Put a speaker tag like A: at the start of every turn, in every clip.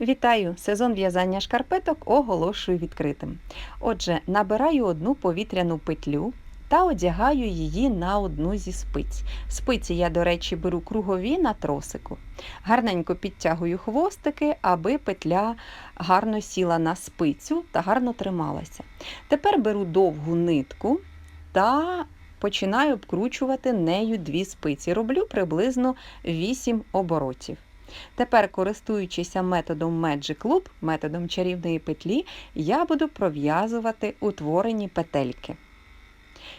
A: Вітаю! Сезон в'язання шкарпеток оголошую відкритим. Отже, набираю одну повітряну петлю та одягаю її на одну зі спиць. Спиці я, до речі, беру кругові на тросику. Гарненько підтягую хвостики, аби петля гарно сіла на спицю та гарно трималася. Тепер беру довгу нитку та починаю обкручувати нею дві спиці. Роблю приблизно 8 оборотів. Тепер, користуючися методом Magic Loop, методом чарівної петлі, я буду пров'язувати утворені петельки.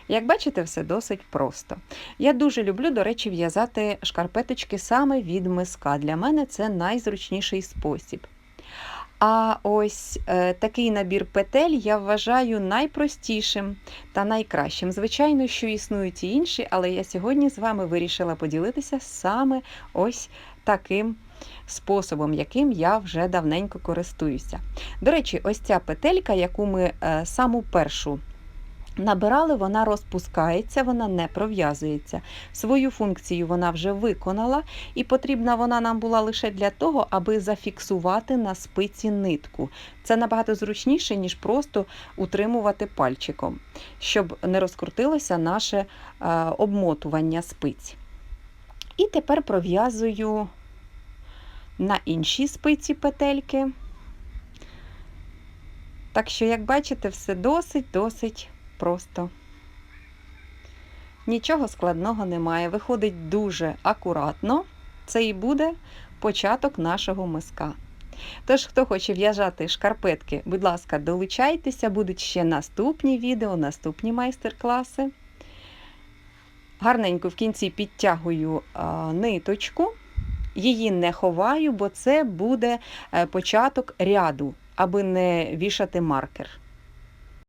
A: Як бачите, все досить просто. Я дуже люблю, до речі, в'язати шкарпеточки саме від миска. Для мене це найзручніший спосіб. А ось е, такий набір петель я вважаю найпростішим та найкращим. Звичайно, що існують і інші, але я сьогодні з вами вирішила поділитися саме ось таким способом, яким я вже давненько користуюся. До речі, ось ця петелька, яку ми е, саму першу набирали, вона розпускається, вона не пров'язується. Свою функцію вона вже виконала, і потрібна вона нам була лише для того, аби зафіксувати на спиці нитку. Це набагато зручніше, ніж просто утримувати пальчиком, щоб не розкрутилося наше е, обмотування спиць. І тепер пров'язую на іншій спиці петельки. Так що, як бачите, все досить-досить просто. Нічого складного немає. Виходить дуже акуратно. Це і буде початок нашого миска. Тож, хто хоче в'яжати шкарпетки, будь ласка, долучайтеся, будуть ще наступні відео, наступні майстер-класи. Гарненько в кінці підтягую ниточку, її не ховаю, бо це буде е, початок ряду, аби не вішати маркер.